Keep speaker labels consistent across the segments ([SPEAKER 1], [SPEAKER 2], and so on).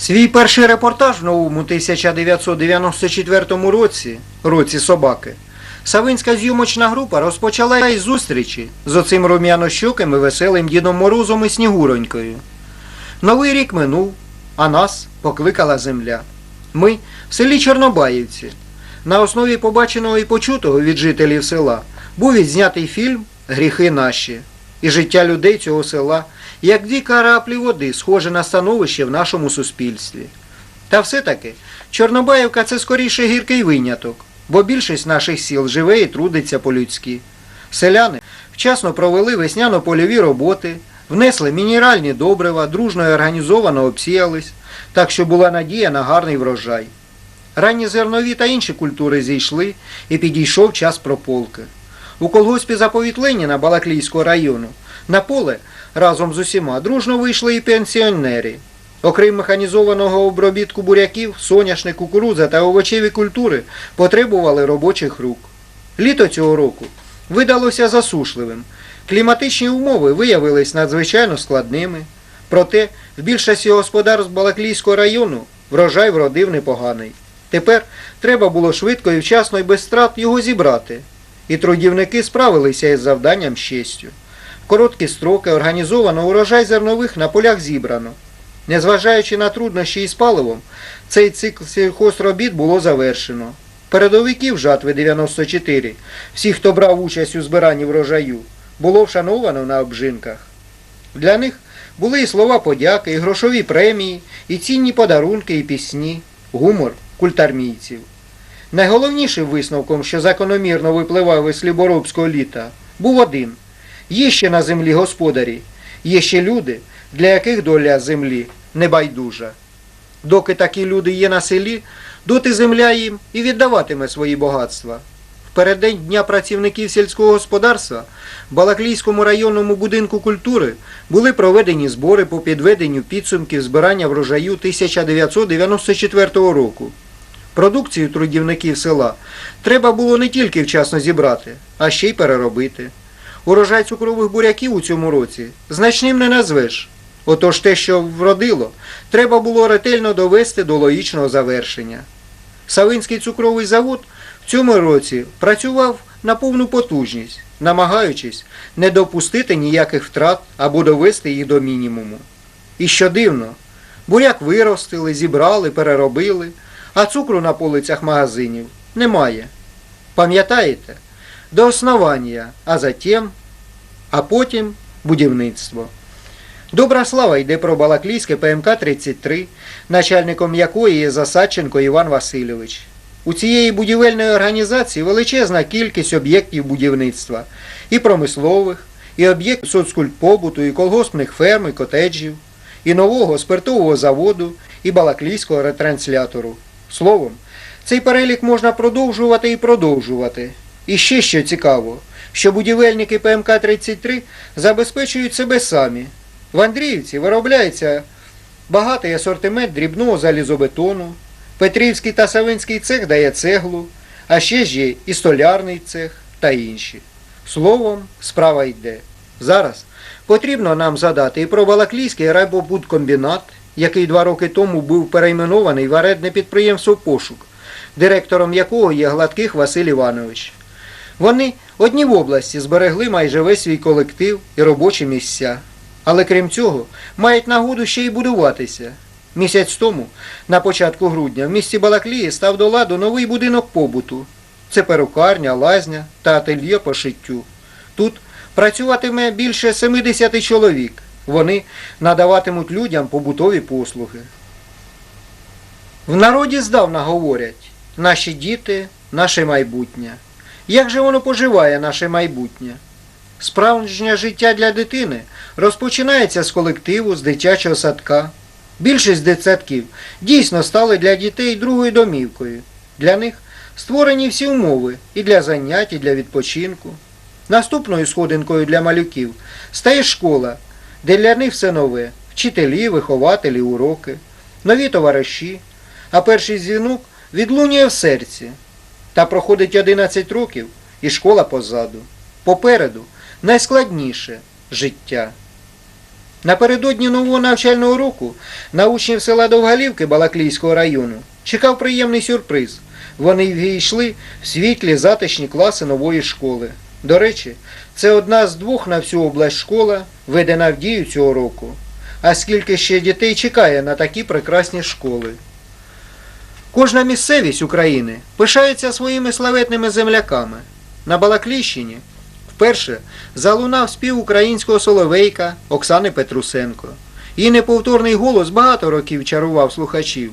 [SPEAKER 1] Свій перший репортаж в новому 1994 році, році собаки, Савинська зйомочна група розпочала із зустрічі з оцим рум'янощоким і веселим Дідом Морозом і Снігуронькою. Новий рік минув, а нас покликала земля. Ми в селі Чорнобаївці. На основі побаченого і почутого від жителів села був відзнятий фільм Гріхи наші і життя людей цього села, як дві караплі води, схоже на становище в нашому суспільстві. Та все-таки Чорнобаївка це скоріше гіркий виняток, бо більшість наших сіл живе і трудиться по-людськи. Селяни вчасно провели весняно-польові роботи, внесли мінеральні добрива, дружно і організовано обсіялись, так що була надія на гарний врожай. Ранні зернові та інші культури зійшли і підійшов час прополки. У колгоспі заповіт Леніна Балаклійського району на поле разом з усіма дружно вийшли і пенсіонери. Окрім механізованого обробітку буряків, соняшник, кукурудза та овочеві культури потребували робочих рук. Літо цього року видалося засушливим. Кліматичні умови виявились надзвичайно складними. Проте в більшості господарств Балаклійського району врожай вродив непоганий. Тепер треба було швидко і вчасно і без страт його зібрати. І трудівники справилися із завданням з честю. В короткі строки організовано урожай зернових на полях зібрано. Незважаючи на труднощі із паливом, цей цикл сільхозробіт було завершено. Передовиків жатви 94, всі, хто брав участь у збиранні врожаю, було вшановано на обжинках. Для них були і слова подяки, і грошові премії, і цінні подарунки, і пісні, гумор культармійців. Найголовнішим висновком, що закономірно випливав із Сліборобського літа, був один. Є ще на землі господарі, є ще люди, для яких доля землі небайдужа. Доки такі люди є на селі, доти земля їм і віддаватиме свої багатства. В переддень Дня працівників сільського господарства в Балаклійському районному будинку культури були проведені збори по підведенню підсумків збирання врожаю 1994 року. Продукцію трудівників села треба було не тільки вчасно зібрати, а ще й переробити. Урожай цукрових буряків у цьому році значним не назвеш. Отож те, що вродило, треба було ретельно довести до логічного завершення. Савинський цукровий завод в цьому році працював на повну потужність, намагаючись не допустити ніяких втрат або довести їх до мінімуму. І що дивно, буряк виростили, зібрали, переробили, а цукру на полицях магазинів немає. Пам'ятаєте? До основання, а затем, а потім будівництво. Добра слава йде про Балаклійське ПМК-33, начальником якої є Засадченко Іван Васильович. У цієї будівельної організації величезна кількість об'єктів будівництва і промислових, і об'єктів соцкультпобуту, і колгоспних ферм, і котеджів, і нового спиртового заводу, і балаклійського ретранслятору. Словом, цей перелік можна продовжувати і продовжувати. І ще що цікаво, що будівельники ПМК-33 забезпечують себе самі. В Андріївці виробляється багатий асортимент дрібного залізобетону, Петрівський та Савинський цех дає цеглу, а ще ж є і столярний цех та інші. Словом, справа йде. Зараз потрібно нам задати і про Балаклійський райбобудкомбінат, який два роки тому був перейменований в аредне підприємство Пошук, директором якого є Гладких Василь Іванович. Вони одні в області зберегли майже весь свій колектив і робочі місця. Але крім цього, мають нагоду ще й будуватися. Місяць тому, на початку грудня, в місті Балаклії став до ладу новий будинок побуту. Це перукарня, лазня та ательє по шиттю. Тут працюватиме більше 70 чоловік. Вони надаватимуть людям побутові послуги. В народі здавна говорять наші діти, наше майбутнє. Як же воно поживає, наше майбутнє? Справжнє життя для дитини розпочинається з колективу, з дитячого садка. Більшість дитсадків дійсно стали для дітей другою домівкою. Для них створені всі умови і для занять, і для відпочинку. Наступною сходинкою для малюків стає школа, де для них все нове вчителі, вихователі, уроки, нові товариші, а перший дзвінок відлунює в серці. Та проходить 11 років і школа позаду. Попереду найскладніше життя. Напередодні нового навчального року на учнів села Довгалівки Балаклійського району чекав приємний сюрприз. Вони війшли в світлі затишні класи нової школи. До речі, це одна з двох на всю область школа, введена в дію цього року. А скільки ще дітей чекає на такі прекрасні школи. Кожна місцевість України пишається своїми славетними земляками. На Балакліщині вперше залунав спів українського соловейка Оксани Петрусенко. Її неповторний голос багато років чарував слухачів.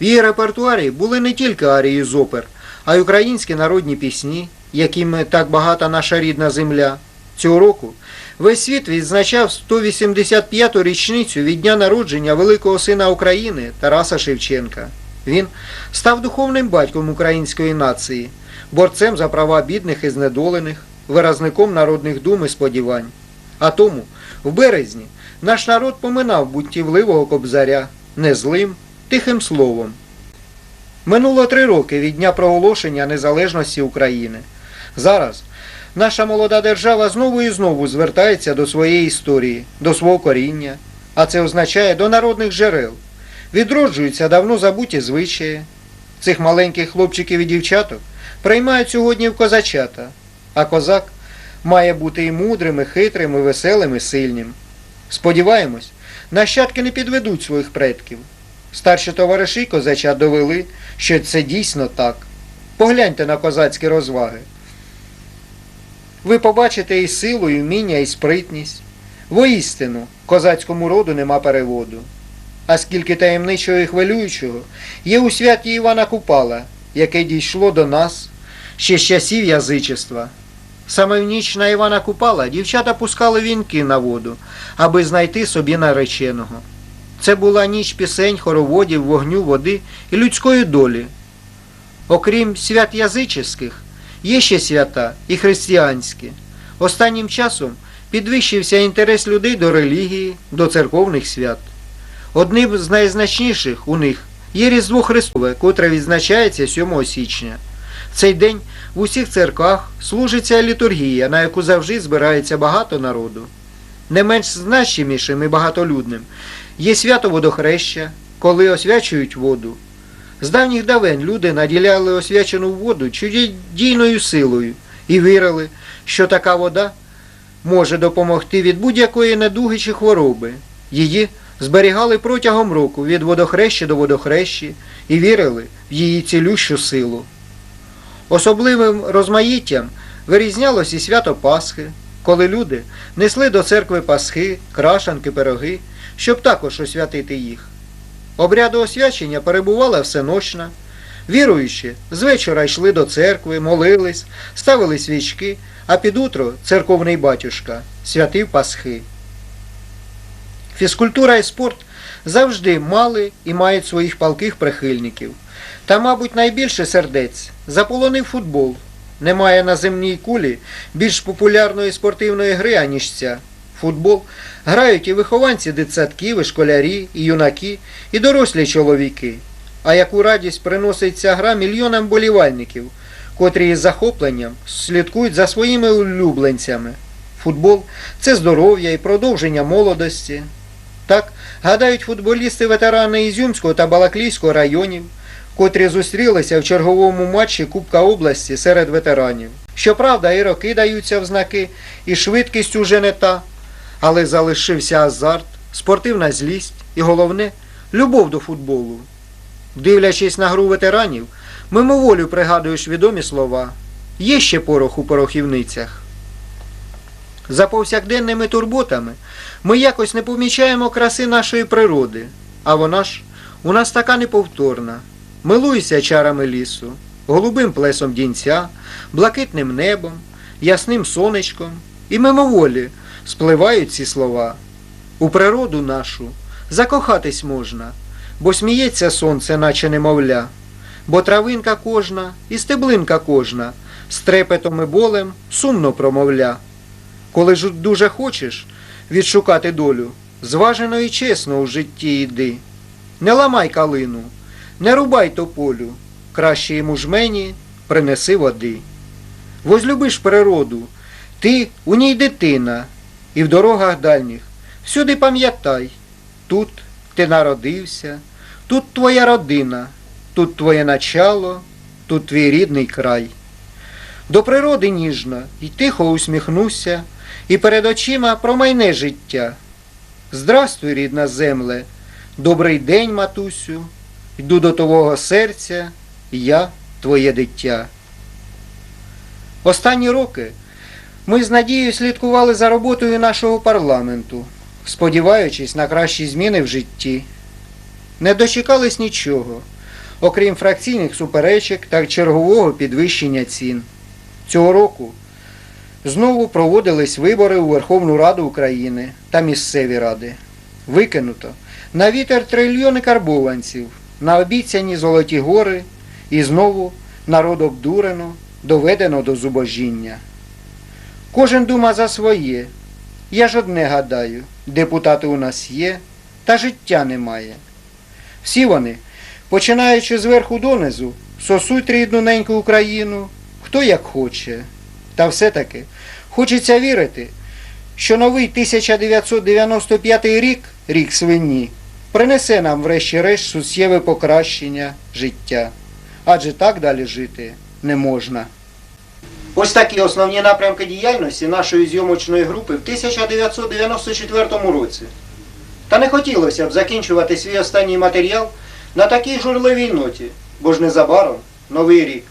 [SPEAKER 1] В її репертуарі були не тільки арії з опер, а й українські народні пісні, якими так багата наша рідна земля. Цього року весь світ відзначав 185-ту річницю від дня народження великого сина України Тараса Шевченка. Він став духовним батьком української нації, борцем за права бідних і знедолених, виразником народних дум і сподівань. А тому, в березні, наш народ поминав буттівливого кобзаря незлим, тихим словом. Минуло три роки від дня проголошення незалежності України. Зараз наша молода держава знову і знову звертається до своєї історії, до свого коріння, а це означає до народних джерел. Відроджуються давно забуті звичаї. Цих маленьких хлопчиків і дівчаток приймають сьогодні в козачата, а козак має бути і мудрим, і хитрим, і веселим, і сильним. Сподіваємось, нащадки не підведуть своїх предків. Старші товариші козачат довели, що це дійсно так. Погляньте на козацькі розваги. Ви побачите і силу, і вміння, і спритність. Воістину, козацькому роду нема переводу. А скільки таємничого і хвилюючого є у святі Івана Купала, яке дійшло до нас ще з часів язичества. Саме в ніч на Івана Купала дівчата пускали вінки на воду, аби знайти собі нареченого. Це була ніч пісень, хороводів, вогню, води і людської долі. Окрім свят язичних, є ще свята і християнські. Останнім часом підвищився інтерес людей до релігії, до церковних свят. Одним з найзначніших у них є Різдво Христове, котре відзначається 7 січня. В цей день в усіх церквах служиться літургія, на яку завжди збирається багато народу. Не менш значимішим і багатолюдним є свято водохреща, коли освячують воду. З давніх давен люди наділяли освячену воду чудодійною силою і вірили, що така вода може допомогти від будь-якої недуги чи хвороби. Її зберігали протягом року від водохрещі до водохрещі і вірили в її цілющу силу. Особливим розмаїттям вирізнялось і свято Пасхи, коли люди несли до церкви пасхи, крашанки, пироги, щоб також освятити їх. Обряду освячення перебувала всеночна. Віруючі з вечора йшли до церкви, молились, ставили свічки, а під утро церковний батюшка святив Пасхи. Фізкультура і спорт завжди мали і мають своїх палких прихильників. Та, мабуть, найбільше сердець заполонив футбол. Немає на земній кулі більш популярної спортивної гри, аніж ця. Футбол грають і вихованці дитсадків, і школярі, і юнаки, і дорослі чоловіки. А яку радість приносить ця гра мільйонам болівальників, котрі із захопленням слідкують за своїми улюбленцями. Футбол це здоров'я і продовження молодості. Так гадають футболісти-ветерани Ізюмського та Балаклійського районів, котрі зустрілися в черговому матчі Кубка області серед ветеранів. Щоправда, і роки даються в знаки, і швидкість уже не та, але залишився азарт, спортивна злість і головне любов до футболу. Дивлячись на гру ветеранів, мимоволю пригадуєш відомі слова є ще порох у порохівницях. За повсякденними турботами ми якось не помічаємо краси нашої природи, а вона ж у нас така неповторна. Милуйся чарами лісу, голубим плесом дінця, блакитним небом, ясним сонечком, і мимоволі спливають ці слова. У природу нашу закохатись можна, бо сміється сонце, наче немовля, бо травинка кожна і стеблинка кожна, з трепетом і болем сумно промовля. Коли ж дуже хочеш відшукати долю, зважено і чесно у житті йди. Не ламай калину, не рубай тополю, краще йому жмені принеси води. Возлюбиш природу, ти у ній дитина, і в дорогах дальніх Всюди пам'ятай, тут ти народився, тут твоя родина, тут твоє начало, тут твій рідний край. До природи ніжно і тихо усміхнуся, і перед очима промайне життя. Здрастуй, рідна земле, добрий день, матусю, йду до твого серця, я твоє дитя. Останні роки ми з надією слідкували за роботою нашого парламенту, сподіваючись на кращі зміни в житті. Не дочекались нічого, окрім фракційних суперечок та чергового підвищення цін. Цього року знову проводились вибори у Верховну Раду України та місцеві ради. Викинуто на вітер трильйони карбованців, на обіцяні золоті гори і знову народ обдурено, доведено до зубожіння. Кожен дума за своє. Я ж одне гадаю, депутати у нас є, та життя немає. Всі вони, починаючи зверху донизу, сосуть рідну неньку Україну, хто як хоче. Та все-таки хочеться вірити, що новий 1995 рік, рік свині, принесе нам врешті-решт суттєве покращення життя. Адже так далі жити не можна. Ось такі основні напрямки діяльності нашої зйомочної групи в 1994 році. Та не хотілося б закінчувати свій останній матеріал на такій журливій ноті, бо ж незабаром новий рік.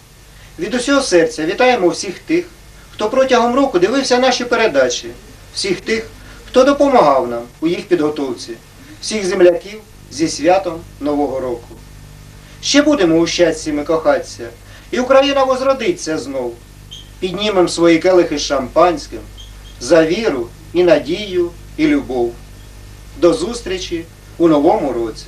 [SPEAKER 1] Від усього серця вітаємо всіх тих, хто протягом року дивився наші передачі, всіх тих, хто допомагав нам у їх підготовці, всіх земляків зі святом Нового року. Ще будемо у щастя ми кохатися, і Україна возродиться знов. Піднімем свої келихи шампанським за віру і надію і любов. До зустрічі у новому році.